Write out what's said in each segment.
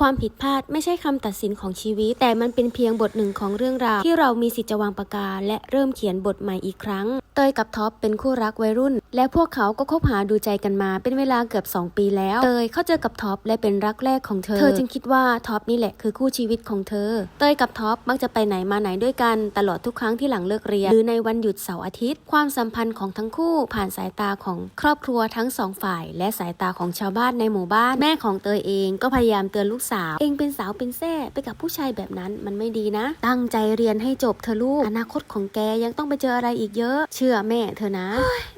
ความผิดพลาดไม่ใช่คำตัดสินของชีวิต แต่มันเป็นเพียงบทหนึ่งของเรื่องราว ที่เรามีสิทธิ์จะวางปากกาและเริ่มเขียนบทใหม่อีกครั้ง เตยกับท็อปเป็นคู่รักวัยรุ่น และพวกเขาก็คบหาดูใจกันมาเป็นเวลาเกือบ 2 ปีแล้ว เตยเข้าเจอกับท็อปและเป็นรักแรกของเธอ เธอจึงคิดว่าท็อปนี่แหละคือคู่ชีวิตของเธอ เตยกับท็อปมักจะไปไหนมาไหนด้วยกัน ตลอดทุกครั้งที่หลังเลิกเรียน หรือในวันหยุดเสาร์อาทิตย์ ความสัมพันธ์ของทั้งคู่ผ่านสายตาของครอบครัวทั้งสองฝ่าย และสายตาของชาวบ้านในหมู่บ้าน แม่ของเตยเองก็พยายามเตือนลูกสาว เองเป็นสาวเป็นแซ่ไปกับผู้ชายแบบนั้นมันไม่ดีนะ ตั้งใจเรียนให้จบเธอลูกอนาคตของแกยังต้องไปเจออะไรอีกเยอะเชื่อแม่เธอนะ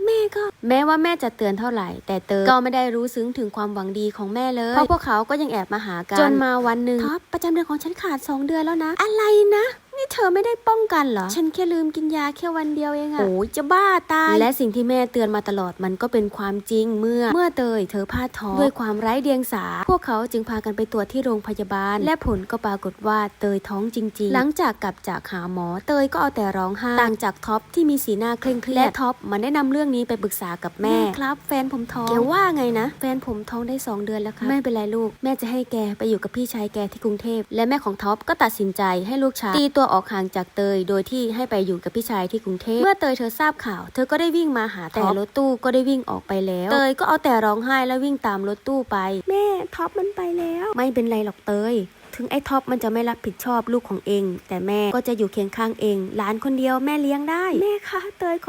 แม่ก็ แม้ว่าแม่จะเตือนเท่าไหร่ แต่เตยก็ไม่ได้รู้ซึ้งถึงความหวังดีของแม่เลย เพราะพวกเขาก็ยังแอบมาหากันจนมาวันหนึ่งท็อปประจำเดือนของฉันขาด 2 เดือนแล้วนะ อะไรนะ นี่เธอไม่ได้ป้องกันเหรอ ฉันแค่ลืมกินยาแค่วันเดียวเองอะโอ้ยจะบ้าตาย และสิ่งที่แม่เตือนมาตลอดมันก็เป็นความจริงเมื่อ เมื่อเตยเธอพลาดท้องด้วยความไร้เดียงสา พวกเขาจึงพากันไปตรวจที่โรงพยาบาล และผลก็ปรากฏว่าเตยท้องจริง ๆ หลังจากกลับจากหาหมอ เตยก็เอาแต่ร้องไห้ต่างจากท็อปที่มีสีหน้าเคร่งเครียดและท็อปมันได้นำเรื่องนี้ไปปรึกษากับแม่ครับ แฟนผมท้องแกว่าไงนะ แฟนผมท้องได้ 2 เดือนแล้วครับไม่เป็นไรลูก แม่จะให้แกไปอยู่กับพี่ชายแกที่กรุงเทพและแม่ของท็อปก็ตัดสินใจให้ลูกชายตีตัวออกห่างจากเตย โดยที่ให้ไปอยู่กับพี่ชายที่กรุงเทพเมื่อเตยเธอทราบข่าว เธอก็ได้วิ่งมาหาแต่รถตู้ก็ได้วิ่งออกไปแล้ว เตยก็เอาแต่ร้องไห้และวิ่งตามรถตู้ไป แม่ท็อปมันไปแล้ว ไม่เป็นไรหรอกเตยถึงไอ้ท็อปมันจะไม่รับผิดชอบลูกของเอง แต่แม่ก็จะอยู่เคียงข้างเองหลานคนเดียวแม่เลี้ยงได้ แม่คะเตย